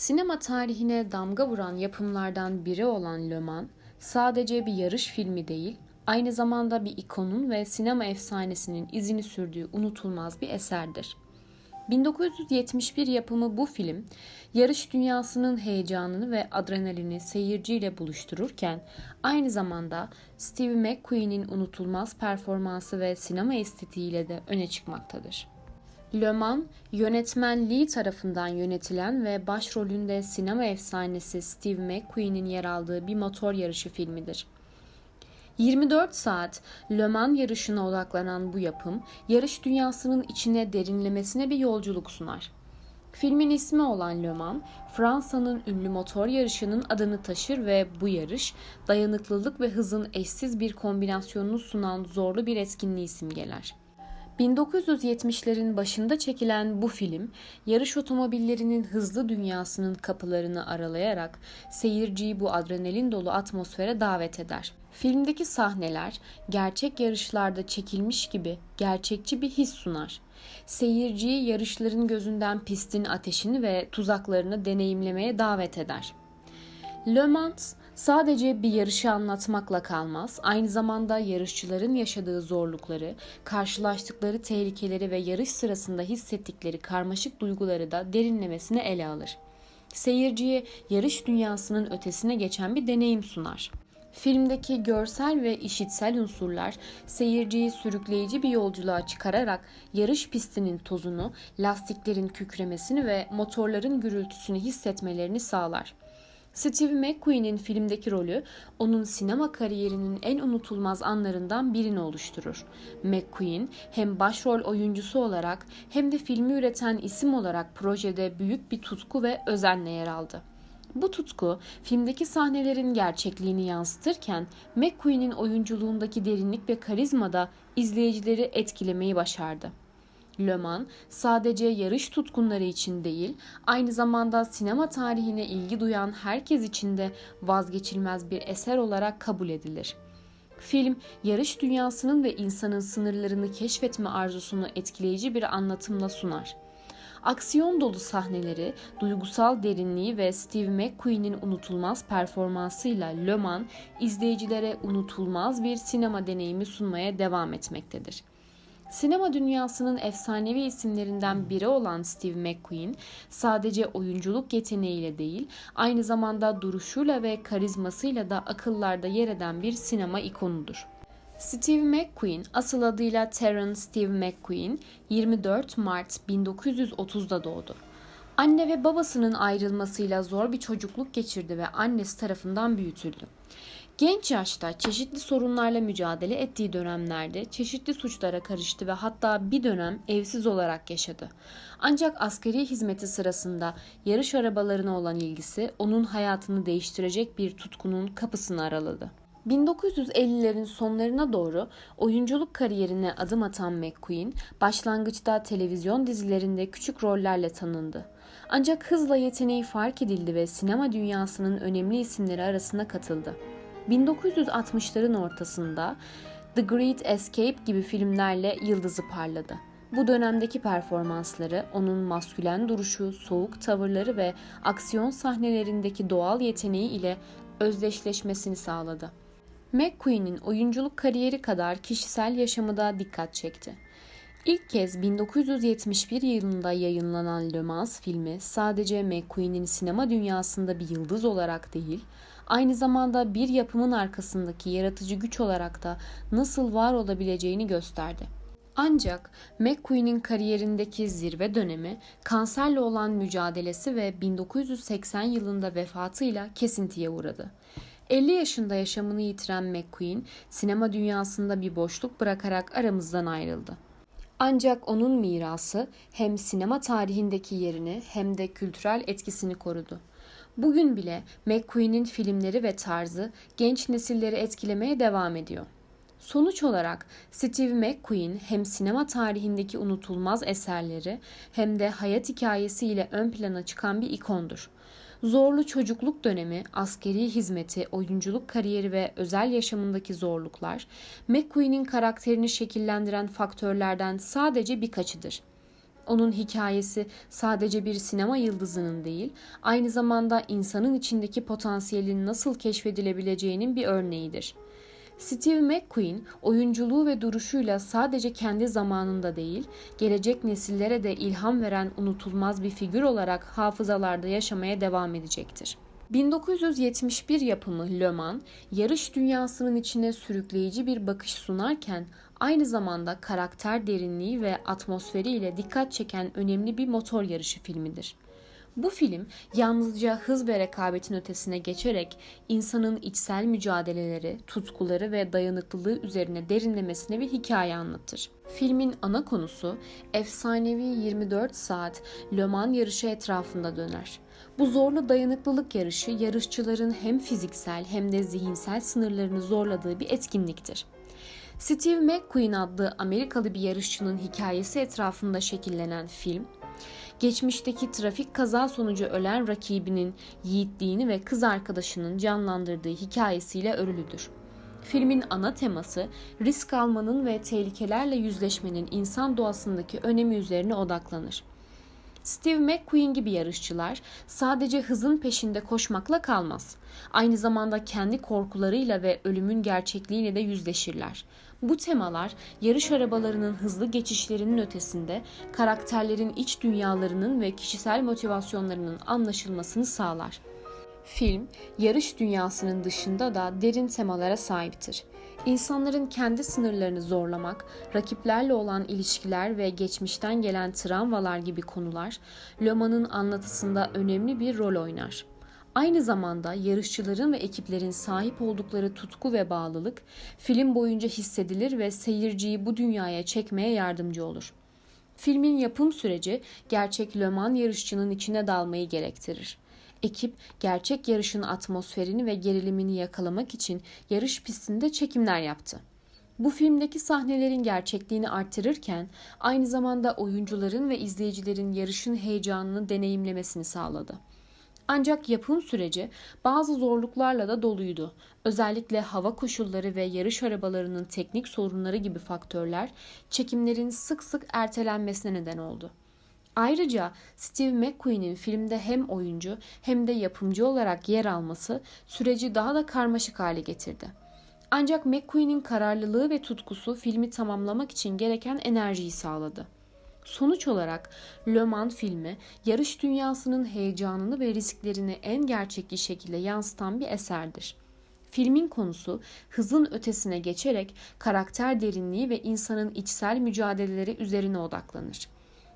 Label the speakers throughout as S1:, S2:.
S1: Sinema tarihine damga vuran yapımlardan biri olan Le Mans, sadece bir yarış filmi değil, aynı zamanda bir ikonun ve sinema efsanesinin izini sürdüğü unutulmaz bir eserdir. 1971 yapımı bu film, yarış dünyasının heyecanını ve adrenalini seyirciyle buluştururken aynı zamanda Steve McQueen'in unutulmaz performansı ve sinema estetiğiyle de öne çıkmaktadır. Le Mans, yönetmen Lee tarafından yönetilen ve başrolünde sinema efsanesi Steve McQueen'in yer aldığı bir motor yarışı filmidir. 24 saat Le Mans yarışına odaklanan bu yapım, yarış dünyasının içine derinlemesine bir yolculuk sunar. Filmin ismi olan Le Mans, Fransa'nın ünlü motor yarışının adını taşır ve bu yarış, dayanıklılık ve hızın eşsiz bir kombinasyonunu sunan zorlu bir etkinliği simgeler. 1970'lerin başında çekilen bu film, yarış otomobillerinin hızlı dünyasının kapılarını aralayarak seyirciyi bu adrenalin dolu atmosfere davet eder. Filmdeki sahneler gerçek yarışlarda çekilmiş gibi gerçekçi bir his sunar. Seyirciyi yarışların gözünden pistin ateşini ve tuzaklarını deneyimlemeye davet eder. Le Mans sadece bir yarışı anlatmakla kalmaz, aynı zamanda yarışçıların yaşadığı zorlukları, karşılaştıkları tehlikeleri ve yarış sırasında hissettikleri karmaşık duyguları da derinlemesine ele alır. Seyirciye yarış dünyasının ötesine geçen bir deneyim sunar. Filmdeki görsel ve işitsel unsurlar seyirciyi sürükleyici bir yolculuğa çıkararak yarış pistinin tozunu, lastiklerin kükremesini ve motorların gürültüsünü hissetmelerini sağlar. Steve McQueen'in filmdeki rolü onun sinema kariyerinin en unutulmaz anlarından birini oluşturur. McQueen hem başrol oyuncusu olarak hem de filmi üreten isim olarak projede büyük bir tutku ve özenle yer aldı. Bu tutku filmdeki sahnelerin gerçekliğini yansıtırken McQueen'in oyunculuğundaki derinlik ve karizma da izleyicileri etkilemeyi başardı. Le Mans sadece yarış tutkunları için değil, aynı zamanda sinema tarihine ilgi duyan herkes için de vazgeçilmez bir eser olarak kabul edilir. Film, yarış dünyasının ve insanın sınırlarını keşfetme arzusunu etkileyici bir anlatımla sunar. Aksiyon dolu sahneleri, duygusal derinliği ve Steve McQueen'in unutulmaz performansıyla Le Mans izleyicilere unutulmaz bir sinema deneyimi sunmaya devam etmektedir. Sinema dünyasının efsanevi isimlerinden biri olan Steve McQueen sadece oyunculuk yeteneğiyle değil, aynı zamanda duruşuyla ve karizmasıyla da akıllarda yer eden bir sinema ikonudur. Steve McQueen, asıl adıyla Terence Steve McQueen, 24 Mart 1930'da doğdu. Anne ve babasının ayrılmasıyla zor bir çocukluk geçirdi ve annesi tarafından büyütüldü. Genç yaşta çeşitli sorunlarla mücadele ettiği dönemlerde çeşitli suçlara karıştı ve hatta bir dönem evsiz olarak yaşadı. Ancak askeri hizmeti sırasında yarış arabalarına olan ilgisi onun hayatını değiştirecek bir tutkunun kapısını araladı. 1950'lerin sonlarına doğru oyunculuk kariyerine adım atan McQueen, başlangıçta televizyon dizilerinde küçük rollerle tanındı. Ancak hızla yeteneği fark edildi ve sinema dünyasının önemli isimleri arasına katıldı. 1960'ların ortasında The Great Escape gibi filmlerle yıldızı parladı. Bu dönemdeki performansları onun maskülen duruşu, soğuk tavırları ve aksiyon sahnelerindeki doğal yeteneği ile özdeşleşmesini sağladı. McQueen'in oyunculuk kariyeri kadar kişisel yaşamı da dikkat çekti. İlk kez 1971 yılında yayınlanan Le Mans filmi sadece McQueen'in sinema dünyasında bir yıldız olarak değil, aynı zamanda bir yapımın arkasındaki yaratıcı güç olarak da nasıl var olabileceğini gösterdi. Ancak McQueen'in kariyerindeki zirve dönemi kanserle olan mücadelesi ve 1980 yılında vefatıyla kesintiye uğradı. 50 yaşında yaşamını yitiren McQueen, sinema dünyasında bir boşluk bırakarak aramızdan ayrıldı. Ancak onun mirası hem sinema tarihindeki yerini hem de kültürel etkisini korudu. Bugün bile McQueen'in filmleri ve tarzı genç nesilleri etkilemeye devam ediyor. Sonuç olarak Steve McQueen hem sinema tarihindeki unutulmaz eserleri hem de hayat hikayesiyle ön plana çıkan bir ikondur. Zorlu çocukluk dönemi, askeri hizmeti, oyunculuk kariyeri ve özel yaşamındaki zorluklar, McQueen'in karakterini şekillendiren faktörlerden sadece birkaçıdır. Onun hikayesi sadece bir sinema yıldızının değil, aynı zamanda insanın içindeki potansiyelin nasıl keşfedilebileceğinin bir örneğidir. Steve McQueen oyunculuğu ve duruşuyla sadece kendi zamanında değil, gelecek nesillere de ilham veren unutulmaz bir figür olarak hafızalarda yaşamaya devam edecektir. 1971 yapımı Le Mans, yarış dünyasının içine sürükleyici bir bakış sunarken aynı zamanda karakter derinliği ve atmosferiyle dikkat çeken önemli bir motor yarışı filmidir. Bu film yalnızca hız ve rekabetin ötesine geçerek insanın içsel mücadeleleri, tutkuları ve dayanıklılığı üzerine derinlemesine bir hikaye anlatır. Filmin ana konusu efsanevi 24 saat Le Mans yarışı etrafında döner. Bu zorlu dayanıklılık yarışı yarışçıların hem fiziksel hem de zihinsel sınırlarını zorladığı bir etkinliktir. Steve McQueen adlı Amerikalı bir yarışçının hikayesi etrafında şekillenen film, geçmişteki trafik kaza sonucu ölen rakibinin yiğitliğini ve kız arkadaşının canlandırdığı hikayesiyle örülüdür. Filmin ana teması risk almanın ve tehlikelerle yüzleşmenin insan doğasındaki önemi üzerine odaklanır. Steve McQueen gibi yarışçılar sadece hızın peşinde koşmakla kalmaz. Aynı zamanda kendi korkularıyla ve ölümün gerçekliğiyle de yüzleşirler. Bu temalar yarış arabalarının hızlı geçişlerinin ötesinde karakterlerin iç dünyalarının ve kişisel motivasyonlarının anlaşılmasını sağlar. Film, yarış dünyasının dışında da derin temalara sahiptir. İnsanların kendi sınırlarını zorlamak, rakiplerle olan ilişkiler ve geçmişten gelen travmalar gibi konular Loman'ın anlatısında önemli bir rol oynar. Aynı zamanda yarışçıların ve ekiplerin sahip oldukları tutku ve bağlılık film boyunca hissedilir ve seyirciyi bu dünyaya çekmeye yardımcı olur. Filmin yapım süreci gerçek Le Mans yarışçının içine dalmayı gerektirir. Ekip gerçek yarışın atmosferini ve gerilimini yakalamak için yarış pistinde çekimler yaptı. Bu filmdeki sahnelerin gerçekliğini artırırken aynı zamanda oyuncuların ve izleyicilerin yarışın heyecanını deneyimlemesini sağladı. Ancak yapım süreci bazı zorluklarla da doluydu. Özellikle hava koşulları ve yarış arabalarının teknik sorunları gibi faktörler çekimlerin sık sık ertelenmesine neden oldu. Ayrıca Steve McQueen'in filmde hem oyuncu hem de yapımcı olarak yer alması süreci daha da karmaşık hale getirdi. Ancak McQueen'in kararlılığı ve tutkusu filmi tamamlamak için gereken enerjiyi sağladı. Sonuç olarak Le Mans filmi yarış dünyasının heyecanını ve risklerini en gerçekçi şekilde yansıtan bir eserdir. Filmin konusu hızın ötesine geçerek karakter derinliği ve insanın içsel mücadeleleri üzerine odaklanır.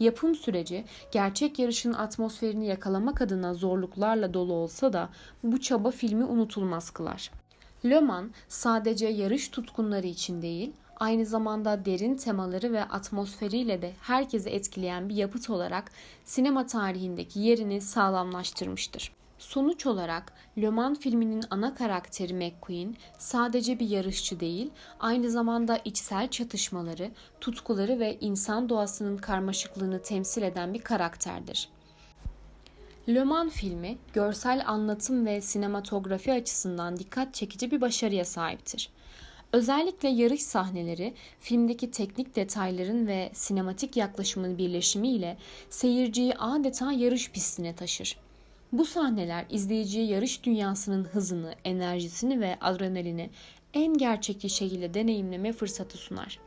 S1: Yapım süreci gerçek yarışın atmosferini yakalamak adına zorluklarla dolu olsa da bu çaba filmi unutulmaz kılar. Le Mans sadece yarış tutkunları için değil, aynı zamanda derin temaları ve atmosferiyle de herkesi etkileyen bir yapıt olarak sinema tarihindeki yerini sağlamlaştırmıştır. Sonuç olarak Le Mans filminin ana karakteri McQueen sadece bir yarışçı değil, aynı zamanda içsel çatışmaları, tutkuları ve insan doğasının karmaşıklığını temsil eden bir karakterdir. Le Mans filmi görsel anlatım ve sinematografi açısından dikkat çekici bir başarıya sahiptir. Özellikle yarış sahneleri filmdeki teknik detayların ve sinematik yaklaşımın birleşimiyle seyirciyi adeta yarış pistine taşır. Bu sahneler izleyiciye yarış dünyasının hızını, enerjisini ve adrenalini en gerçekçi şekilde deneyimleme fırsatı sunar.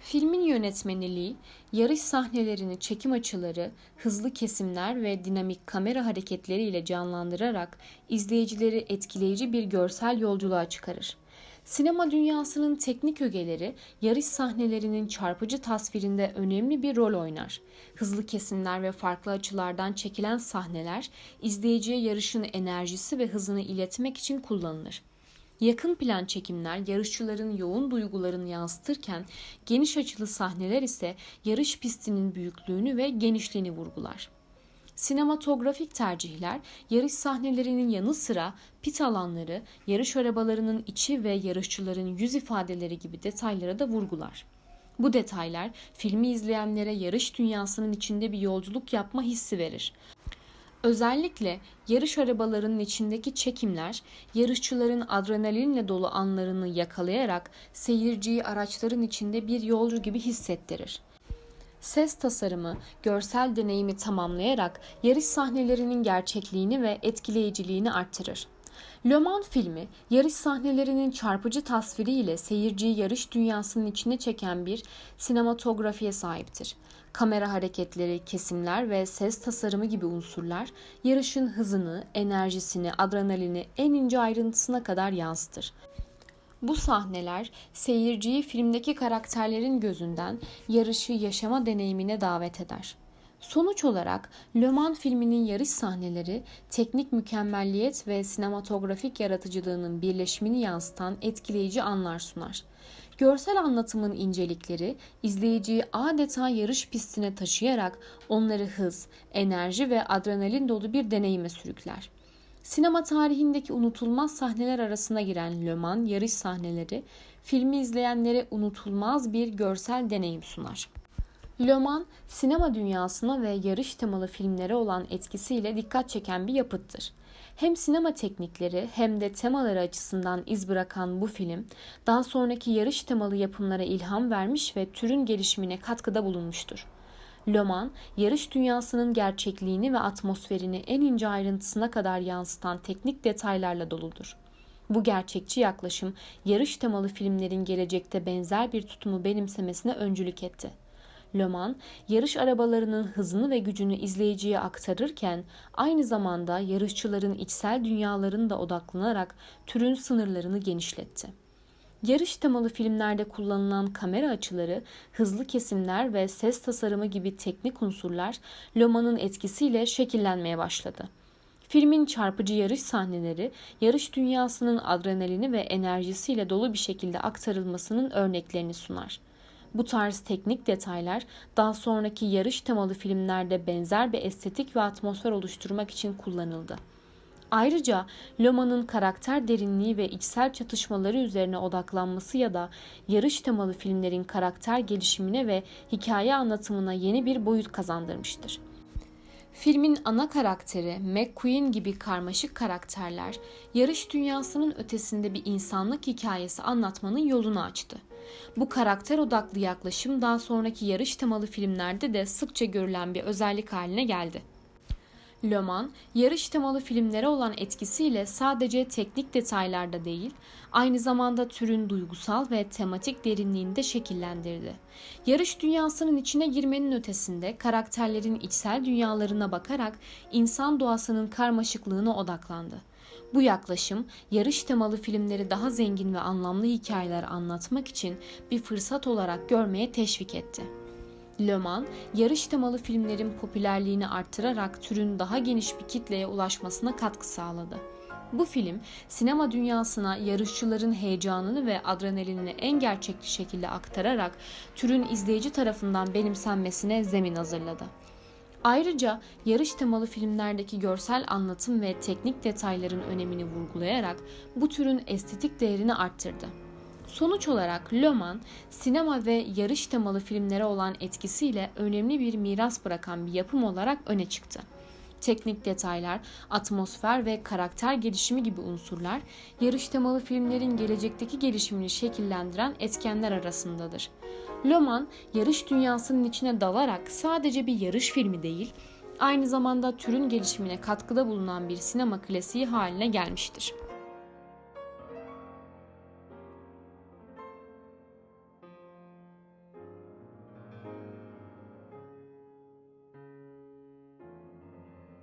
S1: Filmin yönetmeni Lee, yarış sahnelerini çekim açıları, hızlı kesimler ve dinamik kamera hareketleriyle canlandırarak izleyicileri etkileyici bir görsel yolculuğa çıkarır. Sinema dünyasının teknik ögeleri yarış sahnelerinin çarpıcı tasvirinde önemli bir rol oynar. Hızlı kesimler ve farklı açılardan çekilen sahneler izleyiciye yarışın enerjisi ve hızını iletmek için kullanılır. Yakın plan çekimler yarışçıların yoğun duygularını yansıtırken geniş açılı sahneler ise yarış pistinin büyüklüğünü ve genişliğini vurgular. Sinematografik tercihler yarış sahnelerinin yanı sıra pit alanları, yarış arabalarının içi ve yarışçıların yüz ifadeleri gibi detaylara da vurgular. Bu detaylar filmi izleyenlere yarış dünyasının içinde bir yolculuk yapma hissi verir. Özellikle yarış arabalarının içindeki çekimler yarışçıların adrenalinle dolu anlarını yakalayarak seyirciyi araçların içinde bir yolcu gibi hissettirir. Ses tasarımı, görsel deneyimi tamamlayarak yarış sahnelerinin gerçekliğini ve etkileyiciliğini artırır. Le Mans filmi, yarış sahnelerinin çarpıcı tasviriyle seyirciyi yarış dünyasının içine çeken bir sinematografiye sahiptir. Kamera hareketleri, kesimler ve ses tasarımı gibi unsurlar yarışın hızını, enerjisini, adrenalini en ince ayrıntısına kadar yansıtır. Bu sahneler seyirciyi filmdeki karakterlerin gözünden yarışı yaşama deneyimine davet eder. Sonuç olarak Le Mans filminin yarış sahneleri teknik mükemmelliyet ve sinematografik yaratıcılığının birleşimini yansıtan etkileyici anlar sunar. Görsel anlatımın incelikleri izleyiciyi adeta yarış pistine taşıyarak onları hız, enerji ve adrenalin dolu bir deneyime sürükler. Sinema tarihindeki unutulmaz sahneler arasına giren Le Mans yarış sahneleri filmi izleyenlere unutulmaz bir görsel deneyim sunar. Le Mans, sinema dünyasına ve yarış temalı filmlere olan etkisiyle dikkat çeken bir yapıttır. Hem sinema teknikleri hem de temaları açısından iz bırakan bu film, daha sonraki yarış temalı yapımlara ilham vermiş ve türün gelişimine katkıda bulunmuştur. Le Mans, yarış dünyasının gerçekliğini ve atmosferini en ince ayrıntısına kadar yansıtan teknik detaylarla doludur. Bu gerçekçi yaklaşım, yarış temalı filmlerin gelecekte benzer bir tutumu benimsemesine öncülük etti. Le Mans, yarış arabalarının hızını ve gücünü izleyiciye aktarırken aynı zamanda yarışçıların içsel dünyalarını da odaklanarak türün sınırlarını genişletti. Yarış temalı filmlerde kullanılan kamera açıları, hızlı kesimler ve ses tasarımı gibi teknik unsurlar Le Mans'ın etkisiyle şekillenmeye başladı. Filmin çarpıcı yarış sahneleri, yarış dünyasının adrenalini ve enerjisiyle dolu bir şekilde aktarılmasının örneklerini sunar. Bu tarz teknik detaylar daha sonraki yarış temalı filmlerde benzer bir estetik ve atmosfer oluşturmak için kullanıldı. Ayrıca Loma'nın karakter derinliği ve içsel çatışmaları üzerine odaklanması ya da yarış temalı filmlerin karakter gelişimine ve hikaye anlatımına yeni bir boyut kazandırmıştır. Filmin ana karakteri McQueen gibi karmaşık karakterler yarış dünyasının ötesinde bir insanlık hikayesi anlatmanın yolunu açtı. Bu karakter odaklı yaklaşım daha sonraki yarış temalı filmlerde de sıkça görülen bir özellik haline geldi. Le Mans, yarış temalı filmlere olan etkisiyle sadece teknik detaylarda değil, aynı zamanda türün duygusal ve tematik derinliğini de şekillendirdi. Yarış dünyasının içine girmenin ötesinde karakterlerin içsel dünyalarına bakarak insan doğasının karmaşıklığına odaklandı. Bu yaklaşım yarış temalı filmleri daha zengin ve anlamlı hikayeler anlatmak için bir fırsat olarak görmeye teşvik etti. Le Mans, yarış temalı filmlerin popülerliğini artırarak türün daha geniş bir kitleye ulaşmasına katkı sağladı. Bu film sinema dünyasına yarışçıların heyecanını ve adrenalinini en gerçekçi şekilde aktararak türün izleyici tarafından benimsenmesine zemin hazırladı. Ayrıca yarış temalı filmlerdeki görsel anlatım ve teknik detayların önemini vurgulayarak bu türün estetik değerini arttırdı. Sonuç olarak Le Mans, sinema ve yarış temalı filmlere olan etkisiyle önemli bir miras bırakan bir yapım olarak öne çıktı. Teknik detaylar, atmosfer ve karakter gelişimi gibi unsurlar yarış temalı filmlerin gelecekteki gelişimini şekillendiren etkenler arasındadır. Le Mans, yarış dünyasının içine dalarak sadece bir yarış filmi değil, aynı zamanda türün gelişimine katkıda bulunan bir sinema klasiği haline gelmiştir.